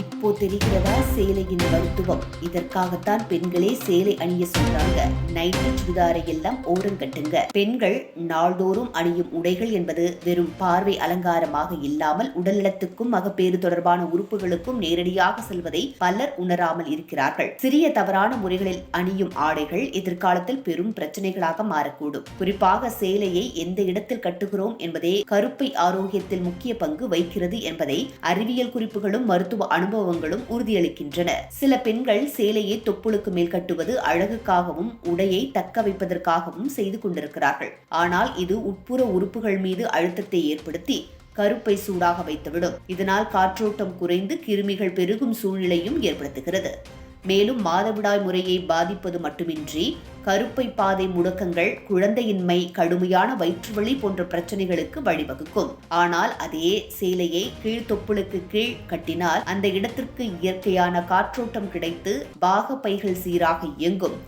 இப்போ தெரிகிறதா சேலையின் மருத்துவம். இதற்காகத்தான் பெண்களே சேலை அணிய சொல்றாங்க. நைட்டு சுடிதாரை எல்லாம் ஓரங்கட்டுங்க பெண்கள் நாள்தோறும் அணியும் உடைகள் என்பது வெறும் பார்வை அலங்காரமாக இல்லாமல் உடல்நலத்துக்கும் மகப்பேறு தொடர்பான உறுப்புகளுக்கும் நேரடியாக செல்வதை பலர் உணராமல் இருக்கிறார்கள். சிறிய தவறான முறைகளில் அணியும் ஆடைகள் எதிர்காலத்தில் பெரும் பிரச்சனைகளாக மாறக்கூடும். குறிப்பாக சேலையை எந்த இடத்தில் கட்டுகிறோம் என்பதே கருப்பை ஆரோக்கியத்தில் முக்கிய பங்கு வகிக்கிறது என்பதை அறிவியல் குறிப்புகளும் மருத்துவ அனுபவங்களும் உறுதியளிக்கின்றன. சில பெண்கள் சேலையை தொப்புளுக்கு மேல் கட்டுவது அழகுக்காகவும் உடையை தக்க வைப்பதற்காகவும் செய்து கொண்டிருக்கிறார்கள். ஆனால் இது உட்புற உறுப்புகள் மீது அழுத்தத்தை ஏற்படுத்தி கருப்பை சூடாக வைத்துவிடும். இதனால் காற்றோட்டம் குறைந்து கிருமிகள் பெருகும் சூழ்நிலையும் ஏற்படுத்துகிறது. மேலும் மாதவிடாய் முறையை பாதிப்பது மட்டுமின்றி கருப்பை பாதை முடக்கங்கள் குழந்தையின்மை கடுமையான வயிற்றுவலி போன்ற பிரச்சனைகளுக்கு வழிவகுக்கும். ஆனால் அதே சேலையை கீழ்த்தொப்புளுக்கு கீழ் கட்டினால் அந்த இடத்திற்கு இயற்கையான காற்றோட்டம் கிடைத்து பாகப்பைகள் சீராக இயங்கும்.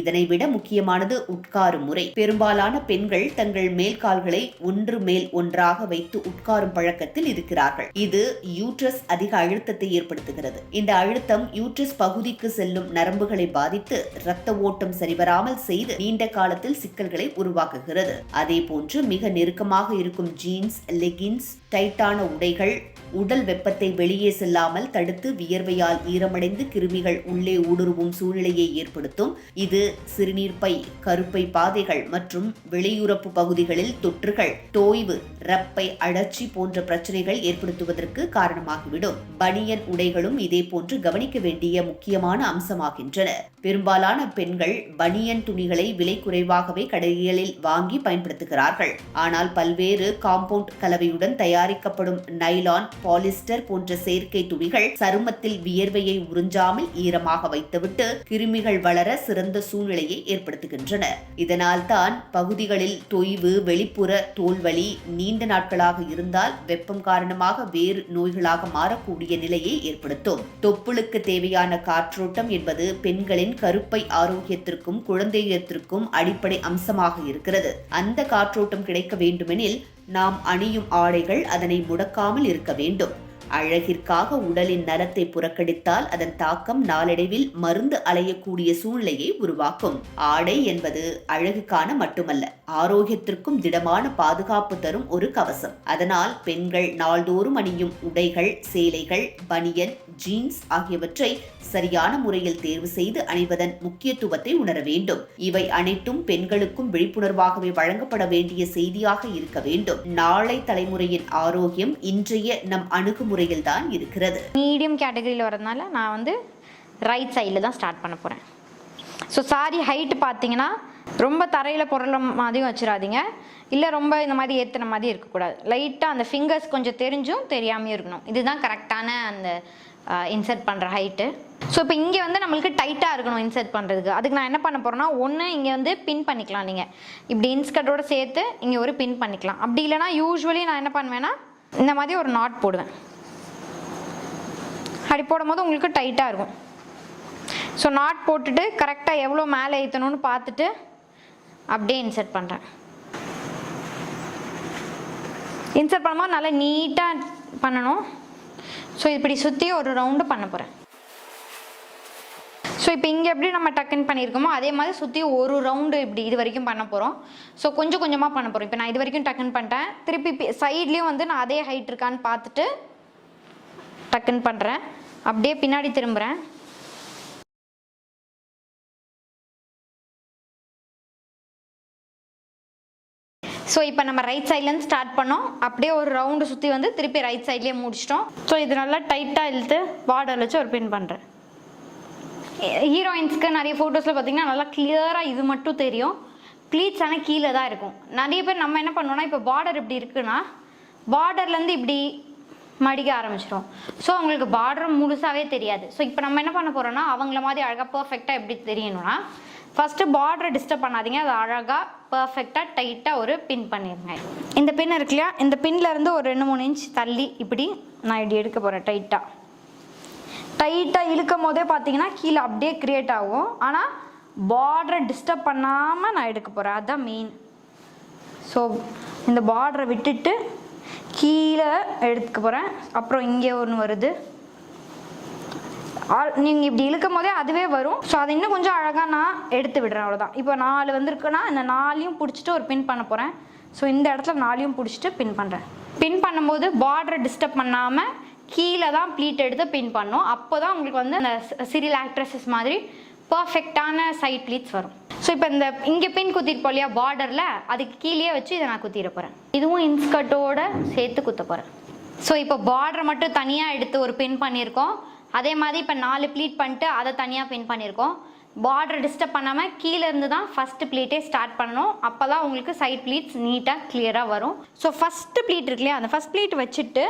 இதனை விட முக்கியமானது உட்காரும் முறை. பெரும்பாலான பெண்கள் தங்கள் மேல் கால்களை ஒன்று மேல் ஒன்றாக வைத்து உட்காரும் பழக்கத்தில் இருக்கிறார்கள். இது யூட்ரஸ் அதிக அழுத்தத்தை ஏற்படுத்துகிறது. இந்த அழுத்தம் யூட்ரஸ் பகுதிக்கு செல்லும் நரம்புகளை பாதித்து இரத்த ஓட்டம் சரிவராமல் செய்து நீண்ட காலத்தில் சிக்கல்களை உருவாக்குகிறது. அதே போன்று மிக நெருக்கமாக இருக்கும் ஜீன்ஸ் லெகின்ஸ் டைட்டான உடைகள் உடல் வெப்பத்தை வெளியே செல்லாமல் தடுத்து வியர்வையால் ஈரமடைந்து கிருமிகள் உள்ளே ஊடுருவும் சூழ்நிலையை ஏற்படுத்தும். இது சிறுநீர்ப்பை கருப்பை பாதைகள் மற்றும் வெளியுறப்பு பகுதிகளில் தொற்றுகள் தோய்வு ரப்பை அழற்சி போன்ற பிரச்சனைகள் ஏற்படுத்துவதற்கு காரணமாகிவிடும். பனியன் உடைகளும் இதே போன்று கவனிக்க வேண்டிய முக்கியமான அம்சமாகின்றன. பெரும்பாலான பெண்கள் பனியன் துணிகளை விலை குறைவாகவே கடைகளில் வாங்கி பயன்படுத்துகிறார்கள். ஆனால் பல்வேறு காம்பவுண்ட் கலவையுடன் தயாரிக்கப்படும் நைலான் பாலிஸ்டர் போன்ற செயற்கை துணிகள் சருமத்தில் வியர்வையை உறிஞ்சாமல் ஈரமாக வைத்துவிட்டு கிருமிகள் வளர சிறந்த சூழ்நிலையை ஏற்படுத்துகின்றன. இதனால் தான் பகுதிகளில் தொய்வு வெளிப்புற தோல்வலி நீண்ட நாட்களாக இருந்தால் வெப்பம் காரணமாக வேறு நோய்களாக மாறக்கூடிய நிலையை ஏற்படுத்தும். தொப்புளுக்கு தேவையான காற்றோட்டம் என்பது பெண்களின் கருப்பை ஆரோக்கியத்திற்கும் குழந்தையத்திற்கும் அடிப்படை அம்சமாக இருக்கிறது. அந்த காற்றோட்டம் கிடைக்க வேண்டுமெனில் நாம் அணியும் ஆடைகள் அதனை முடக்காமல் இருக்க வேண்டும். அழகிற்காக உடலின் நலத்தை புறக்கணித்தால் அதன் தாக்கம் நாளடைவில் மருந்து அலையக்கூடிய சூழ்நிலையை உருவாக்கும். ஆடை என்பது அழகுக்கான மட்டுமல்ல ஆரோக்கியத்திற்கும் திடமான பாதுகாப்பு தரும் ஒரு கவசம். அதனால் பெண்கள் நாள்தோறும் அணியும் உடைகள் சேலைகள் பனியன் ஜீன்ஸ் ஆகியவற்றை சரியான முறையில் தேர்வு செய்து அணிவதன் முக்கியத்துவத்தை உணர வேண்டும். இவை அனைத்தும் பெண்களுக்கும் விழிப்புணர்வாகவே வழங்கப்பட வேண்டிய செய்தியாக இருக்க வேண்டும். நாளை தலைமுறையின் ஆரோக்கியம் இன்றைய நம் முறையில் தான் இருக்கிறது. மீடியம் கேட்டகரியில் வரதுனால நான் வந்து ரைட் சைடில் தான் ஸ்டார்ட் பண்ண போகிறேன் ஸோ சாரி ஹைட்டு பார்த்தீங்கன்னா ரொம்ப தரையில் பொருள மாதிரியும் வச்சிடாதீங்க இல்லை ரொம்ப இந்த மாதிரி ஏற்றுன மாதிரி இருக்கக்கூடாது. லைட்டாக அந்த ஃபிங்கர்ஸ் கொஞ்சம் தெரிஞ்சும் தெரியாமையும் இருக்கணும். இதுதான் கரெக்டான அந்த இன்சர்ட் பண்ணுற ஹைட்டு ஸோ இப்போ இங்கே வந்து நம்மளுக்கு டைட்டாக இருக்கணும் இன்சர்ட் பண்ணுறதுக்கு அதுக்கு நான் என்ன பண்ண போகிறேன்னா ஒன்று இங்கே வந்து பின் பண்ணிக்கலாம் நீங்கள் இப்படி இன்ஸ்கர்ட்டோட சேர்த்து இங்கே ஒரு பின் பண்ணிக்கலாம். அப்படி இல்லைனா யூஸ்வலி நான் என்ன பண்ணுவேன்னா இந்த மாதிரி ஒரு நாட் போடுவேன். அப்படி போடும்போது உங்களுக்கு டைட்டாக இருக்கும். ஸோ நாட் போட்டுட்டு கரெக்டாக எவ்வளோ மேலே ஏற்றணும்னு பார்த்துட்டு அப்படியே இன்சர்ட் பண்ணுறேன் இன்சர்ட் பண்ணும்போது நல்லா நீட்டாக பண்ணணும். ஸோ இப்படி சுற்றி ஒரு ரவுண்டு பண்ண போகிறேன் ஸோ இப்போ இங்கே எப்படி நம்ம டக்குன்னு பண்ணியிருக்கோமோ அதே மாதிரி சுற்றி ஒரு ரவுண்டு இப்படி இது வரைக்கும் பண்ண போகிறோம் ஸோ கொஞ்சம் கொஞ்சமாக பண்ண போகிறோம் இப்போ நான் இது வரைக்கும் டக்குன்னு பண்ணிட்டேன். திருப்பி சைட்லேயும் வந்து நான் அதே ஹைட் இருக்கான்னு பார்த்துட்டு டக்குன்னு பண்ணுறேன் அப்படியே பின்னாடி திரும்புகிறேன் ஸோ இப்போ நம்ம ரைட் சைட்லேருந்து ஸ்டார்ட் பண்ணோம். அப்படியே ஒரு ரவுண்டு சுற்றி வந்து திருப்பி ரைட் சைட்லேயே முடிச்சிட்டோம். ஸோ இது நல்லா டைட்டாக இழுத்து பார்டர் வச்சு ஒரு பின் பண்ணுறேன் ஹீரோயின்ஸ்க்கு நிறைய ஃபோட்டோஸில் பார்த்தீங்கன்னா நல்லா கிளியராக இது மட்டும் தெரியும். ப்ளீட்ஸ் ஆனால் கீழே தான் இருக்கும். நிறைய பேர் நம்ம என்ன பண்ணுவோம்னா இப்போ பார்டர் இப்படி இருக்குன்னா பார்டர்லேருந்து இப்படி மடிக்க ஆரம்பிச்சிடும் ஸோ அவங்களுக்கு பார்டர் முழுசாகவே தெரியாது. ஸோ இப்போ நம்ம என்ன பண்ண போகிறோம்னா அவங்கள மாதிரி அழகாக பர்ஃபெக்டாக எப்படி தெரியணும்னா ஃபஸ்ட்டு பார்டரை டிஸ்டர்ப் பண்ணாதீங்க. அது அழகாக பர்ஃபெக்டாக டைட்டாக ஒரு பின் பண்ணிடுங்க இந்த பின் இருக்கு இல்லையா? இந்த பின்லேருந்து ஒரு ரெண்டு மூணு இன்ச் தள்ளி இப்படி நான் இப்படி எடுக்க போகிறேன் டைட்டாக டைட்டாக இழுக்கும் போதே பார்த்தீங்கன்னா கீழே அப்படியே க்ரியேட் ஆகும். ஆனால் பார்டரை டிஸ்டர்ப் பண்ணாமல் நான் எடுக்க போகிறேன் அதுதான் மெயின் ஸோ இந்த பார்டரை விட்டுட்டு கீழே எடுத்துக்க போகிறேன் அப்புறம் இங்கே ஒன்று வருது. நீங்கள் இப்படி இழுக்கும் போதே அதுவே வரும். ஸோ அதை இன்னும் கொஞ்சம் அழகாக நான் எடுத்து விடுறேன் அவ்வளோதான் இப்போ நாலு வந்திருக்குன்னா இந்த நாலையும் பிடிச்சிட்டு ஒரு பின் பண்ண போகிறேன் ஸோ இந்த இடத்துல நாலையும் பிடிச்சிட்டு பின் பண்ணுறேன் பின் பண்ணும்போது பார்டரை டிஸ்டர்ப் பண்ணாமல் கீழே தான் ப்ளீட் எடுத்து பின் பண்ணோம். அப்போ தான் உங்களுக்கு வந்து அந்த சீரியல் ஆக்ட்ரஸஸ் மாதிரி பர்ஃபெக்டான சைட் ப்ளீட்ஸ் வரும். ஸோ இப்போ இந்த இங்கே பின் குத்திருப்போம் இல்லையா பார்டரில் அதுக்கு கீழே வச்சு இதை நான் குத்திட போகிறேன் இதுவும் இன்ஸ்கர்ட்டோட சேர்த்து குத்த போகிறேன் ஸோ இப்போ பார்டரை மட்டும் தனியாக எடுத்து ஒரு பின் பண்ணியிருக்கோம். அதே மாதிரி இப்போ நாலு ப்ளீட் பண்ணிட்டு அதை தனியாக பின் பண்ணியிருக்கோம். பார்டர் டிஸ்டர்ப் பண்ணாமல் கீழே இருந்து தான் ஃபஸ்ட்டு ப்ளீட்டே ஸ்டார்ட் பண்ணணும். அப்போ தான் உங்களுக்கு சைட் ப்ளீட்ஸ் நீட்டாக கிளியராக வரும். ஸோ ஃபஸ்ட்டு ப்ளீட் இருக்கு இல்லையா? அந்த ஃபஸ்ட் ப்ளீட் வச்சுட்டு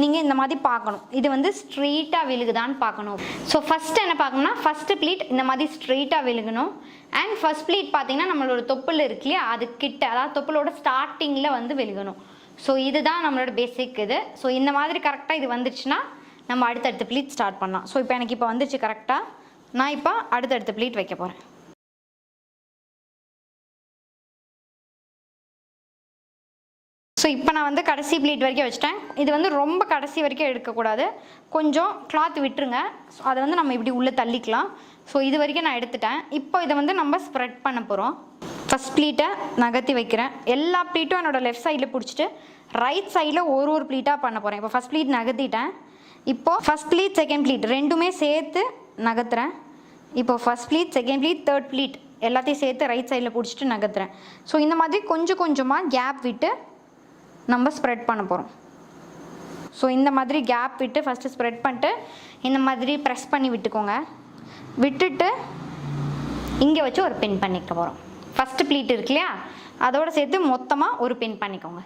நீங்கள் இந்த மாதிரி பார்க்கணும். இது வந்து ஸ்ட்ரெயிட்டாக விழுகுதான்னு பார்க்கணும். ஸோ ஃபஸ்ட்டு என்ன பார்க்கணும்னா ஃபஸ்ட்டு ப்ளீட் இந்த மாதிரி ஸ்ட்ரெயிட்டாக விழுகணும். அண்ட் ஃபஸ்ட் ப்ளீட் பார்த்தீங்கன்னா நம்மளோட தொப்புள் இருக்கு இல்லையா? அது கிட்ட அதாவது தொப்புளோட ஸ்டார்டிங்கில் வந்து விழுகணும். ஸோ இதுதான் நம்மளோட பேசிக் இது. ஸோ இந்த மாதிரி கரெக்டாக இது வந்துச்சுன்னா நம்ம அடுத்தடுத்த ப்ளீட் ஸ்டார்ட் பண்ணலாம். ஸோ இப்போ எனக்கு இப்போ வந்துச்சு கரெக்டாக நான் இப்போ அடுத்தடுத்த ப்ளீட் வைக்க போகிறேன் இப்போ நான் வந்து கடைசி ப்ளீட் வரைக்கும் வச்சுட்டேன். இது வந்து ரொம்ப கடைசி வரைக்கும் எடுக்கக்கூடாது. கொஞ்சம் கிளாத் விட்டுருங்க. ஸோ அதை வந்து நம்ம இப்படி உள்ளே தள்ளிக்கலாம். ஸோ இது வரைக்கும் நான் எடுத்துட்டேன். இப்போ இதை வந்து நம்ம ஸ்ப்ரெட் பண்ண போகிறோம் ஃபஸ்ட் ப்ளீட்டை நகர்த்தி வைக்கிறேன். எல்லா ப்ளீட்டும் என்னோடய லெஃப்ட் சைடில் பிடிச்சிட்டு ரைட் சைடில் ஒரு ஒரு ப்ளீட்டாக பண்ண போகிறேன் இப்போ ஃபஸ்ட் ப்ளீட் நகர்த்திட்டேன். இப்போது ஃபஸ்ட் ப்ளீட் செகண்ட் ப்ளீட் ரெண்டுமே சேர்த்து நகர்த்துறேன். இப்போ first pleat second pleat third pleat எல்லாத்தையும் சேர்த்து ரைட் சைடில் பிடிச்சிட்டு நகர்த்துறேன். ஸோ இந்த மாதிரி கொஞ்சம் கொஞ்சமாக கேப் விட்டு நம்ம ஸ்ப்ரெட் பண்ண போகிறோம் ஸோ இந்த மாதிரி கேப் விட்டு ஃபஸ்ட்டு ஸ்ப்ரெட் பண்ணிட்டு இந்த மாதிரி ப்ரெஸ் பண்ணி விட்டுக்கோங்க. விட்டுட்டு இங்கே வச்சு ஒரு பின் பண்ணிக்க போகிறோம் ஃபஸ்ட்டு ப்ளீட் இருக்கு இல்லையா? அதோடு சேர்த்து மொத்தமாக ஒரு பின் பண்ணிக்கோங்க.